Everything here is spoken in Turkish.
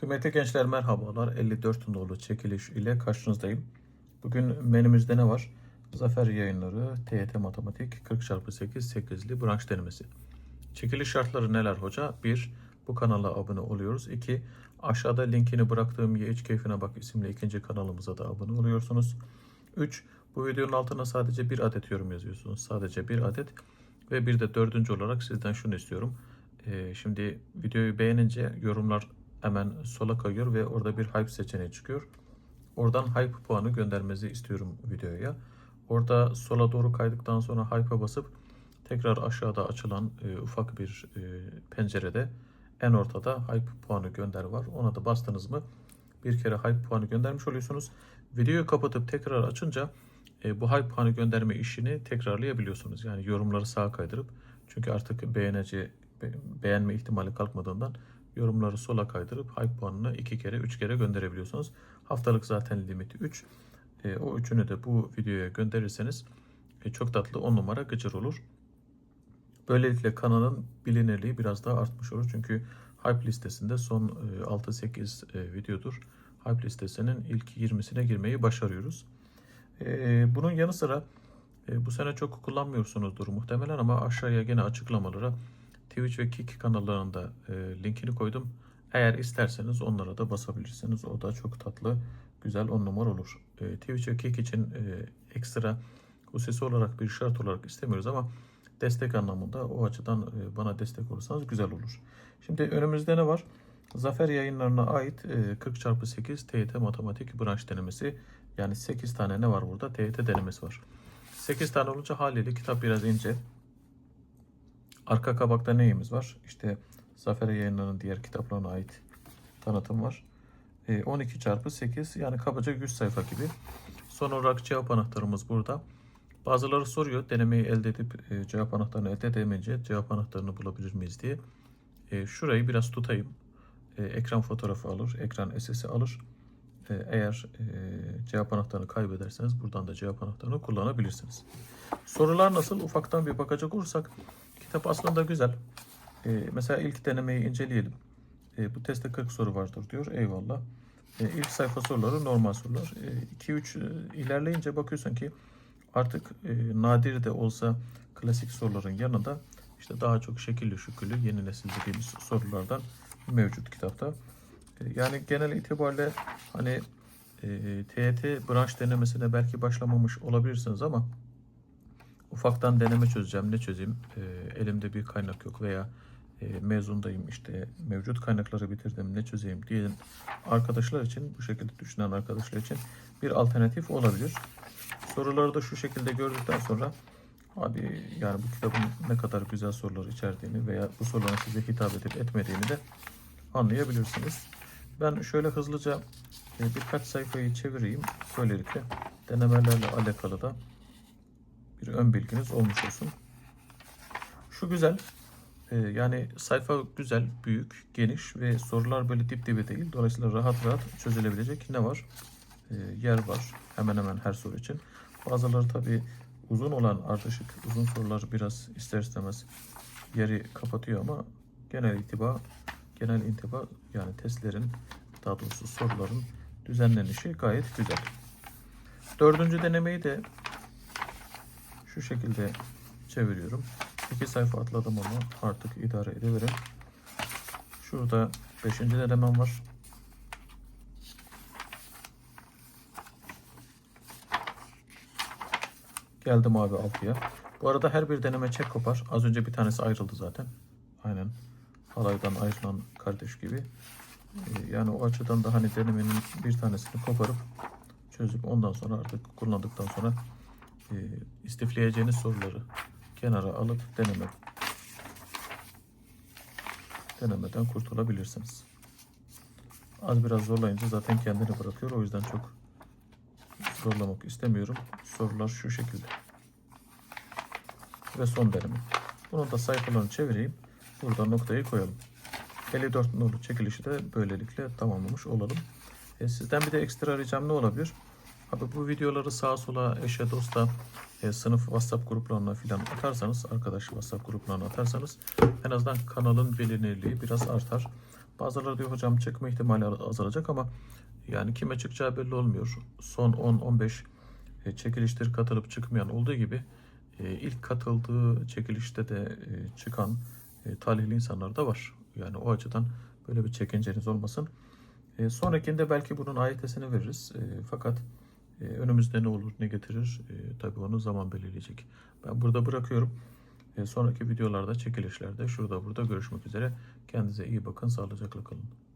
Kıymetli gençler merhabalar. 54 nolu çekiliş ile karşınızdayım. Bugün menümüzde ne var? Zafer yayınları TYT Matematik 40x8 8'li branş denemesi. Çekiliş şartları neler hoca? 1. Bu kanala abone oluyoruz. 2. Aşağıda linkini bıraktığım Ye Keyfine Bak isimli ikinci kanalımıza da abone oluyorsunuz. 3. Bu videonun altına sadece bir adet yorum yazıyorsunuz. Sadece bir adet. Ve bir de dördüncü olarak sizden şunu istiyorum. Ee, şimdi videoyu beğenince yorumlar hemen sola kayıyor ve orada bir hype seçeneği çıkıyor. Oradan hype puanı göndermenizi istiyorum videoya. Orada sola doğru kaydıktan sonra hype'a basıp tekrar aşağıda açılan e, ufak bir e, pencerede en ortada hype puanı gönder var. Ona da bastınız mı bir kere hype puanı göndermiş oluyorsunuz. Videoyu kapatıp tekrar açınca e, bu hype puanı gönderme işini tekrarlayabiliyorsunuz. Yani yorumları sağa kaydırıp çünkü artık beğenici be- beğenme ihtimali kalkmadığından yorumları sola kaydırıp hype puanını iki kere, üç kere gönderebiliyorsunuz. Haftalık zaten limiti 3. E, o üçünü de bu videoya gönderirseniz e, çok tatlı 10 numara gıcır olur. Böylelikle kanalın bilinirliği biraz daha artmış olur. Çünkü Hype listesinde son e, 6-8 e, videodur. Hype listesinin ilk 20'sine girmeyi başarıyoruz. E, Bunun yanı sıra e, bu sene çok kullanmıyorsunuzdur muhtemelen ama aşağıya gene açıklamalara Twitch ve Kick kanallarında e, linkini koydum. Eğer isterseniz onlara da basabilirsiniz. O da çok tatlı, güzel on numara olur. E, Twitch ve Kick için e, ekstra hususi olarak bir şart olarak istemiyoruz ama destek anlamında o açıdan e, bana destek olursanız güzel olur. Şimdi önümüzde ne var? Zafer yayınlarına ait e, 40x8 TYT matematik branş denemesi. Yani 8 tane ne var burada? TYT denemesi var. 8 tane olunca haliyle kitap biraz ince. Arka kabakta neyimiz var? İşte Zafer yayınlarının diğer kitaplarına ait tanıtım var. E, 12 çarpı 8 yani kabaca 100 sayfa gibi. Son olarak cevap anahtarımız burada. Bazıları soruyor denemeyi elde edip e, cevap anahtarını elde edemeyince cevap anahtarını bulabilir miyiz diye. E, şurayı biraz tutayım. E, ekran fotoğrafı alır, ekran SS'i alır. E, eğer e, cevap anahtarını kaybederseniz buradan da cevap anahtarını kullanabilirsiniz. Sorular nasıl? Ufaktan bir bakacak olursak kitap aslında güzel. E, mesela ilk denemeyi inceleyelim. E, bu testte 40 soru vardır diyor. Eyvallah. E, ilk sayfa soruları normal sorular. 2-3 ilerleyince bakıyorsun ki artık e, nadir de olsa klasik soruların yanında işte daha çok şekilli şüküllü yeni nesil dediğimiz sorulardan mevcut kitapta. Yani genel itibariyle hani e, TYT branş denemesine belki başlamamış olabilirsiniz ama ufaktan deneme çözeceğim ne çözeyim E, elimde bir kaynak yok veya e, mezundayım işte mevcut kaynakları bitirdim ne çözeyim diyelim arkadaşlar için bu şekilde düşünen arkadaşlar için bir alternatif olabilir. Soruları da şu şekilde gördükten sonra abi yani bu kitabın ne kadar güzel sorular içerdiğini veya bu soruların size hitap edip etmediğini de anlayabilirsiniz. Ben şöyle hızlıca e, birkaç sayfayı çevireyim. Böylelikle denemelerle alakalı da bir ön bilginiz olmuş olsun. Şu güzel. e, Yani sayfa güzel, büyük, geniş ve sorular böyle dip dibe değil. Dolayısıyla rahat rahat çözülebilecek ne var? E, yer var hemen hemen her soru için. Bazıları tabii uzun olan ardışık uzun sorular biraz ister istemez yeri kapatıyor ama genel itiba genel intiba yani testlerin daha doğrusu soruların düzenlenişi gayet güzel. Dördüncü denemeyi de şu şekilde çeviriyorum. İki sayfa atladım ama artık idare edebilirim. Şurada beşinci denemem var. Geldim abi 6'ya. Bu arada her bir deneme çek kopar. Az önce bir tanesi ayrıldı zaten. Aynen. Halaydan ayrılan kardeş gibi. Ee, Yani o açıdan da hani denemenin bir tanesini koparıp çözüp ondan sonra artık kullandıktan sonra e, istifleyeceğiniz soruları kenara alıp deneme denemeden kurtulabilirsiniz. Az biraz zorlayınca zaten kendini bırakıyor. O yüzden çok zorlamak istemiyorum. Sorular şu şekilde. Ve son deneme. Bunun da sayfalarını çevireyim. Burada noktayı koyalım. 54 nolu çekilişi de böylelikle tamamlamış olalım. E, sizden bir de ekstra ricam ne olabilir? Abi bu videoları sağa sola eşe dosta e, sınıf WhatsApp gruplarına filan atarsanız, arkadaş WhatsApp gruplarına atarsanız en azından kanalın bilinirliği biraz artar. Bazıları diyor hocam çıkma ihtimali azalacak ama yani kime çıkacağı belli olmuyor. Son 10-15 e, çekiliştir katılıp çıkmayan olduğu gibi e, ilk katıldığı çekilişte de e, çıkan e, talihli insanlar da var. Yani o açıdan böyle bir çekinceniz olmasın. E, sonrakinde belki bunun AYT'sini veririz. E, fakat e, önümüzde ne olur ne getirir e, tabii onu zaman belirleyecek. Ben burada bırakıyorum. E, sonraki videolarda çekilişlerde şurada burada görüşmek üzere. Kendinize iyi bakın. Sağlıcakla kalın.